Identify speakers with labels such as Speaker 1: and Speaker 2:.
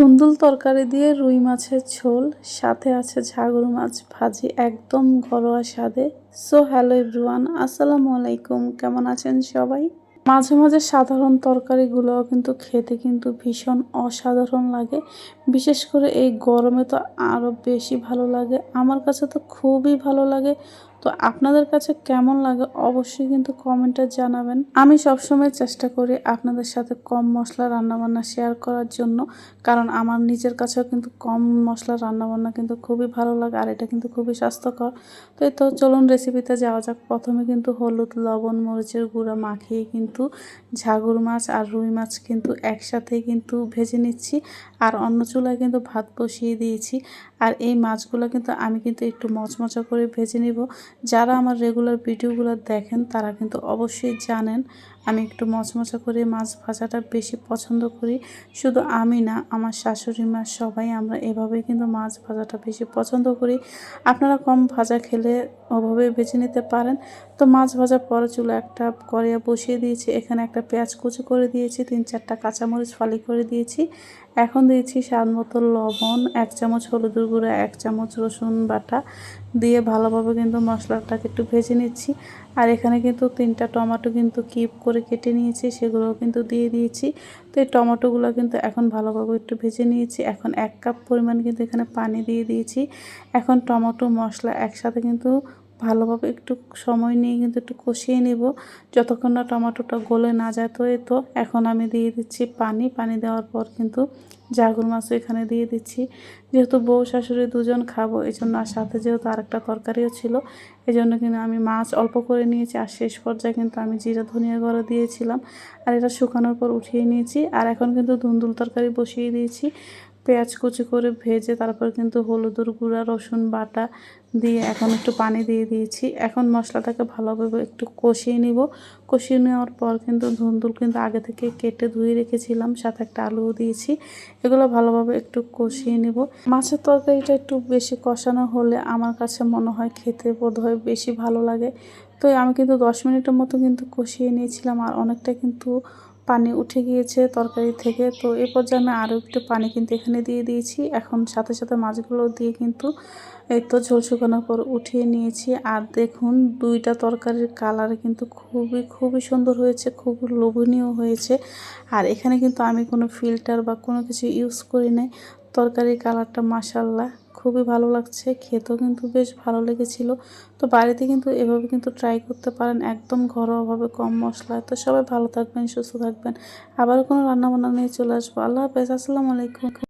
Speaker 1: ধুন্দুল তরকারি দিয়ে রুই মাছের ঝোল, সাথে আছে ঝাগর মাছ ভাজি একদম ঘরোয়া স্বাদে। সো হ্যালো এভরিওয়ান আসসালামু আলাইকুম, কেমন আছেন সবাই? মাঝে মাঝে সাধারণ তরকারিগুলোও কিন্তু খেতে কিন্তু ভীষণ অসাধারণ লাগে। বিশেষ করে এই গরমে তো আরও বেশি ভালো লাগে। আমার কাছে তো খুবই ভালো লাগে। তো আপনাদের কাছে কেমন লাগে অবশ্যই কিন্তু কমেন্টে জানাবেন। আমি সবসময় চেষ্টা করি আপনাদের সাথে কম মশলা রান্নাবান্না শেয়ার করার জন্য, কারণ আমার নিজের কাছেও কিন্তু কম মশলা রান্নাবান্না কিন্তু খুবই ভালো লাগে আর এটা কিন্তু খুবই স্বাস্থ্যকর। তো এই তো চলুন রেসিপিতে যাওয়া যাক। প্রথমে কিন্তু হলুদ, লবণ, মরিচের গুঁড়া মাখিয়ে কিন্তু ঝাগুর মাছ আর রুই মাছ কিন্তু একসাথেই কিন্তু ভেজে নিচ্ছি আর অন্য চুলায় কিন্তু ভাত বসিয়ে দিয়েছি। আর এই মাছগুলো কিন্তু আমি কিন্তু একটু মচমচা করে ভেজে নিব। যারা আমার রেগুলার ভিডিওগুলো দেখেন তারা কিন্তু অবশ্যই জানেন আমি একটু মচমচা করে মাছ ভাজাটা বেশি পছন্দ করি। শুধু আমি না, আমার শাশুড়ি মা সবাই আমরা এভাবেই কিন্তু মাছ ভাজাটা বেশি পছন্দ করি। আপনারা কম ভাজা খেলে ওভাবে বেছে নিতে পারেন। তো মাছ ভাজার পরে চুলো একটা কড়িয়া বসিয়ে দিয়েছি, এখানে একটা পেঁয়াজ কুচি করে দিয়েছি, তিন চারটা কাঁচামরিচ ফালি করে দিয়েছি। এখন দিয়েছি স্বাদ মতো লবণ, এক চামচ হলুদের গুঁড়া, এক চামচ রসুন বাটা। দিয়ে ভালোভাবে কিন্তু মশলাটাকে একটু ভেজে নিচ্ছি। আর এখানে কিন্তু তিনটা টমেটো কিন্তু কিপ করে কেটে নিয়েছি, সেগুলোও কিন্তু দিয়ে দিয়েছি। তো এই টমেটোগুলো কিন্তু এখন ভালোভাবে একটু ভেজে নিয়েছি। এখন এক কাপ পরিমাণ কিন্তু এখানে পানি দিয়ে দিয়েছি। এখন টমেটো মশলা একসাথে কিন্তু ভালোভাবে একটু সময় নিয়ে কিন্তু একটু কষিয়ে নিব। যতক্ষণ না টমেটোটা গলে না যায় তো তো। এখন আমি দিয়ে দিচ্ছি পানি। পানি দেওয়ার পর কিন্তু জাগুর মাছও এখানে দিয়ে দিচ্ছি। যেহেতু বউ, শাশুড়ি দুজন খাব, এই জন্য আর সাথে যেহেতু আরেকটা তরকারিও ছিল, এই জন্য কিন্তু আমি মাছ অল্প করে নিয়েছি। আর শেষ পর্যায়ে কিন্তু আমি জিরা ধনিয়া গুঁড়ো দিয়েছিলাম। আর এটা শুকানোর পর উঠিয়ে নিয়েছি। আর এখন কিন্তু ধুন্দুল তরকারি বসিয়ে দিয়েছি। পেঁয়াজ কুচি করে ভেজে তারপর কিন্তু হলুদের গুঁড়া, রসুন বাটা দিয়ে এখন একটু পানি দিয়ে দিয়েছি। এখন মশলাটাকে ভালোভাবে একটু কষিয়ে নিব। কষিয়ে নেওয়ার পর কিন্তু ধুন্দুল কিন্তু আগে থেকে কেটে ধুয়ে রেখেছিলাম, সাথে একটা আলুও দিয়েছি। এগুলো ভালোভাবে একটু কষিয়ে নিব। মাছের তরকারিটা একটু বেশি কষানো হলে আমার কাছে মনে হয় খেতে বোধ হয় বেশি ভালো লাগে। তো আমি কিন্তু দশ মিনিটের মতো কিন্তু কষিয়ে নিয়েছিলাম আর অনেকটা কিন্তু পানি উঠে গিয়েছে তরকারি থেকে। তো এ পর্যায়ে আমি আরও একটু পানি কিন্তু এখানে দিয়ে দিয়েছি। এখন সাথে সাথে মাছগুলো দিয়ে কিন্তু এই তো ঝোল শুকানোর পর উঠিয়ে নিয়েছি। আর দেখুন, দুইটা তরকারির কালার কিন্তু খুবই খুবই সুন্দর হয়েছে, খুব লোভনীয় হয়েছে। আর এখানে কিন্তু আমি কোনো ফিল্টার বা কোনো কিছু ইউজ করি নাই। তরকারির কালারটা মাসাল্লাহ খুবই ভালো লাগছে, খেতেও কিন্তু বেশ ভালো লেগেছিল। তো বাড়িতে কিন্তু এভাবে কিন্তু ট্রাই করতে পারেন, একদম ঘরোয়াভাবে কম মশলায়। তো সবাই ভালো থাকবেন, সুস্থ থাকবেন। আবার কোনো রান্নাবান্না নিয়ে চলে আসব। আল্লাহ হাফেজ, আসসালামু আলাইকুম।